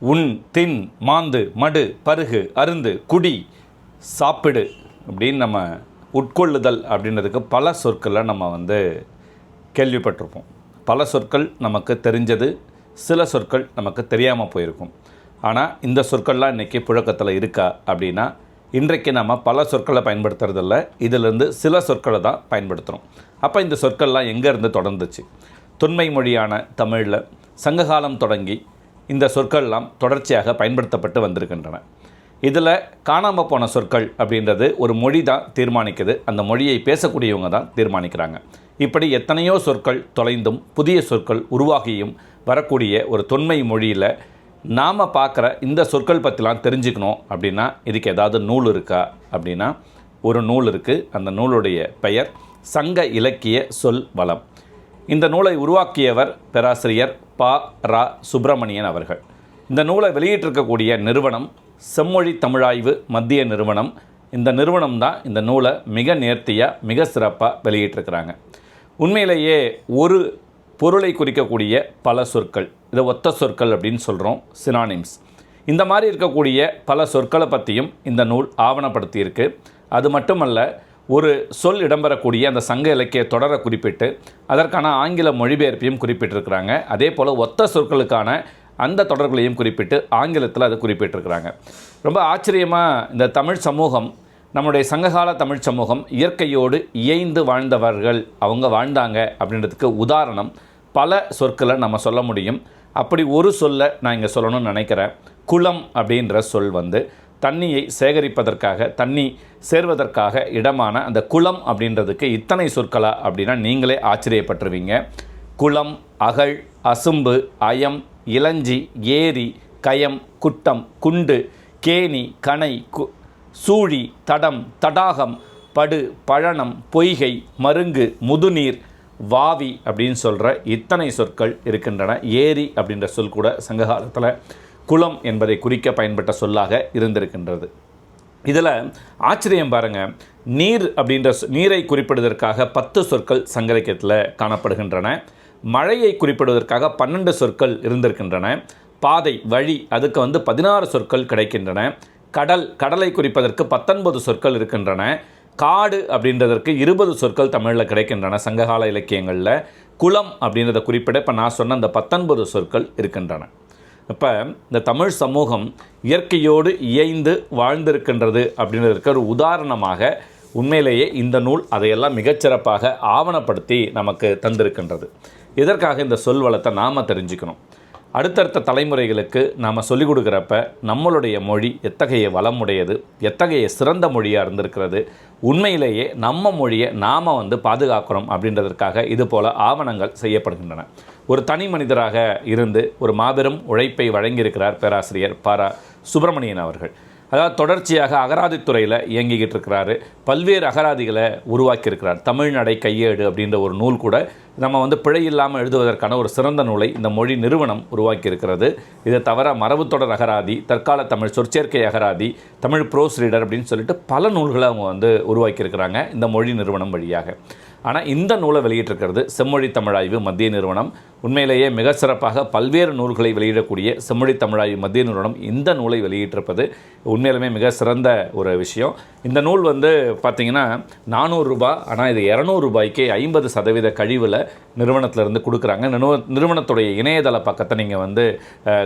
உன் தின் மாந்து மடு பருகு அருந்து குடி சாப்பிடு அப்படின்னு நம்ம உட்கொள்ளுதல் அப்படின்றதுக்கு பல சொற்களை நம்ம வந்து கேள்விப்பட்டிருப்போம். பல சொற்கள் நமக்கு தெரிஞ்சது சில சொற்கள் நமக்கு தெரியாமல் போயிருக்கும். ஆனால் இந்த சொற்கள்லாம் இன்றைக்கி புழக்கத்தில் இருக்கா அப்படின்னா இன்றைக்கு நம்ம பல சொற்களை பயன்படுத்துறதில்ல. இதிலிருந்து சில சொற்களை தான் பயன்படுத்துகிறோம் அப்போ இந்த சொற்கள்லாம் எங்கேருந்து தொடர்ந்துச்சு? தொன்மை மொழியான தமிழில் சங்ககாலம் தொடங்கி இந்த சொற்கள்லாம் தொடர்ச்சியாக பயன்படுத்தப்பட்டு வந்திருக்கின்றன. இதில் காணாமல் போன சொற்கள் அப்படின்றது ஒரு மொழி தான் தீர்மானிக்குது. அந்த மொழியை பேசக்கூடியவங்க தான் தீர்மானிக்கிறாங்க. இப்படி எத்தனையோ சொற்கள் தொலைந்தும் புதிய சொற்கள் உருவாகியும் வரக்கூடிய ஒரு தொன்மை மொழியில் நாம் பார்க்குற இந்த சொற்கள் பற்றிலாம் தெரிஞ்சுக்கணும் அப்படின்னா இதுக்கு ஏதாவது நூல் இருக்கா அப்படின்னா ஒரு நூல் இருக்குது அந்த நூலுடைய பெயர் சங்க இலக்கிய சொல் வளம். இந்த நூலை உருவாக்கியவர் பேராசிரியர் ப ரா சுப்பிரமணியன் அவர்கள். இந்த நூலை வெளியிட்டிருக்கக்கூடிய நிறுவனம் செம்மொழி தமிழாய்வு மத்திய நிறுவனம். இந்த நிறுவனம் தான் இந்த நூலை மிக நேர்த்தியாக மிக சிறப்பாக வெளியிட்டிருக்கிறாங்க. உண்மையிலேயே ஒரு பொருளை குறிக்கக்கூடிய பல சொற்கள் இதை ஒத்த சொற்கள் அப்படின்னு சொல்கிறோம் சினானிம்ஸ் இந்த மாதிரி இருக்கக்கூடிய பல சொற்களை பற்றியும் இந்த நூல் ஆவணப்படுத்தியிருக்கு. அது மட்டுமல்ல ஒரு சொல் இடம்பெறக்கூடிய அந்த சங்க இலக்கிய தொடரை குறிப்பிட்டு அதற்கான ஆங்கில மொழிபெயர்ப்பையும் குறிப்பிட்டிருக்கிறாங்க. அதே போல் ஒத்த சொற்களுக்கான அந்த தொடர்களையும் குறிப்பிட்டு ஆங்கிலத்தில் அதை குறிப்பிட்டிருக்கிறாங்க. ரொம்ப ஆச்சரியமாக இந்த தமிழ் சமூகம் நம்முடைய சங்ககால தமிழ் சமூகம் இயற்கையோடு இயைந்து வாழ்ந்தவர்கள் அவங்க வாழ்ந்தாங்க அப்படின்றதுக்கு உதாரணம் பல சொற்களை நம்ம சொல்ல முடியும். அப்படி ஒரு சொல்லை நான் இங்கே சொல்லணும்னு நினைக்கிறேன். குளம் அப்படின்ற சொல் வந்து தண்ணியை சேகரிப்பதற்காக தண்ணி சேர்வதற்காக இடமான அந்த குளம் அப்படின்றதுக்கு இத்தனை சொற்களா அப்படின்னா நீங்களே ஆச்சரியப்பட்டுருவீங்க. குளம் அகழ் அசும்பு அயம் இளஞ்சி ஏரி கயம் குட்டம் குண்டு கேணி கணை கு சூழி தடம் தடாகம் படு பழனம் பொய்கை மருங்கு முதுநீர் வாவி அப்படின்னு சொல்கிற இத்தனை சொற்கள் இருக்கின்றன. ஏரி அப்படின்ற சொல் கூட சங்ககாலத்தில் குளம் என்பதை குறிக்க பயன்பட்ட சொல்லாக இருந்திருக்கின்றது. இதில் ஆச்சரியம் பாருங்கள் நீர் அப்படின்ற சொ- நீரை குறிப்பிடுவதற்காக பத்து சொற்கள் சங்கரக்கியத்தில் காணப்படுகின்றன. மழையை குறிப்பிடுவதற்காக பன்னெண்டு சொற்கள் இருந்திருக்கின்றன. பாதை வழி அதுக்கு வந்து பதினாறு சொற்கள் கிடைக்கின்றன. கடல் கடலை குறிப்பதற்கு பத்தொன்பது சொற்கள் இருக்கின்றன. காடு அப்படின்றதற்கு இருபது சொற்கள் தமிழில் கிடைக்கின்றன சங்ககால இலக்கியங்களில். குளம் அப்படின்றத குறிப்பிட இப்போ நான் சொன்ன அந்த பத்தொன்பது சொற்கள் இருக்கின்றன. இப்போ இந்த தமிழ் சமூகம் இயற்கையோடு இயைந்து வாழ்ந்திருக்கின்றது அப்படின்றதுக்கு ஒரு உதாரணமாக உண்மையிலேயே இந்த நூல் அதையெல்லாம் மிகச்சிறப்பாக ஆவணப்படுத்தி நமக்கு தந்திருக்கின்றது. இதற்காக இந்த சொல் வளத்தை நாம் தெரிஞ்சுக்கணும். அடுத்தடுத்த தலைமுறைகளுக்கு நாம் சொல்லிக் கொடுக்குறப்ப நம்மளுடைய மொழி எத்தகைய வளமுடையது எத்தகைய சிறந்த மொழியாக இருந்திருக்கிறது உண்மையிலேயே நம்ம மொழியை நாம் வந்து பாதுகாக்கிறோம் அப்படின்றதற்காக இது போல் ஆவணங்கள் செய்யப்படுகின்றன. ஒரு தனி மனிதராக இருந்து ஒரு மாபெரும் உழைப்பை வழங்கியிருக்கிறார் பேராசிரியர் பாரா சுப்பிரமணியன் அவர்கள். அதாவது தொடர்ச்சியாக அகராதித்துறையில் இயங்கிக்கிட்டு இருக்கிறாரு பல்வேறு அகராதிகளை உருவாக்கியிருக்கிறார். தமிழ்நடை கையேடு அப்படின்ற ஒரு நூல் கூட நம்ம வந்து பிழை இல்லாமல் எழுதுவதற்கான ஒரு சிறந்த நூலை இந்த மொழி நிறுவனம் உருவாக்கியிருக்கிறது. இதை தவிர மரபுத்தொடர் அகராதி தற்கால தமிழ் சொற்சேர்க்கை அகராதி தமிழ் ப்ரோஸ் ரீடர் அப்படின்னு சொல்லிட்டு பல நூல்களை அவங்க வந்து உருவாக்கியிருக்கிறாங்க இந்த மொழி நிறுவனம் வழியாக. ஆனால் இந்த நூலை வெளியிட்டிருக்கிறது செம்மொழி தமிழாய்வு மத்திய நிறுவனம். உண்மையிலேயே மிக சிறப்பாக பல்வேறு நூல்களை வெளியிடக்கூடிய செம்மொழி தமிழாய்வு மத்திய நிறுவனம் இந்த நூலை வெளியிட்டிருப்பது உண்மையிலுமே மிக சிறந்த ஒரு விஷயம். இந்த நூல் வந்து பார்த்திங்கன்னா நானூறு ரூபாய் ஆனால் இது இரநூறுபாய்க்கு ஐம்பது சதவீத கழிவில் நிறுவனத்திலேருந்து கொடுக்குறாங்க. நிறுவ நிறுவனத்துடைய இணையதள பக்கத்தை நீங்கள் வந்து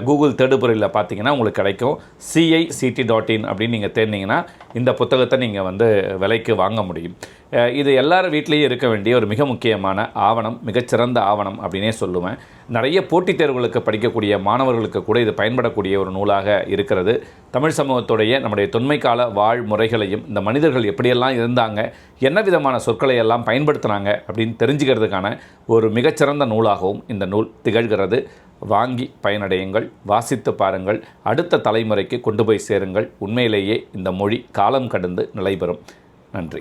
கூகுள் தேடுபொறியில் பார்த்தீங்கன்னா உங்களுக்கு கிடைக்கும். சிஐசிடி டாட் இன் அப்படின்னு நீங்கள் தேர்ந்தீங்கன்னா இந்த புத்தகத்தை நீங்கள் வந்து விலைக்கு வாங்க முடியும். இது எல்லார் வீட்லேயும் இருக்க வேண்டிய ஒரு மிக முக்கியமான ஆவணம் மிகச்சிறந்த ஆவணம் அப்படின்னே சொல்லுவேன். நிறைய போட்டித் தேர்வுகளுக்கு படிக்கக்கூடிய மாணவர்களுக்கு கூட இது பயன்படக்கூடிய ஒரு நூலாக இருக்கிறது. தமிழ் சமூகத்துடைய நம்முடைய தொன்மைக்கால வாழ்முறைகளையும் இந்த மனிதர்கள் எப்படியெல்லாம் இருந்தாங்க என்ன விதமான சொற்களை எல்லாம் பயன்படுத்தினாங்க அப்படின்னு தெரிஞ்சுக்கிறதுக்கான ஒரு மிகச்சிறந்த நூலாகவும் இந்த நூல் திகழ்கிறது. வாங்கி பயனடையுங்கள் வாசித்து பாருங்கள் அடுத்த தலைமுறைக்கு கொண்டு போய் சேருங்கள். உண்மையிலேயே இந்த மொழி காலம் கடந்து நிலைபெறும். நன்றி.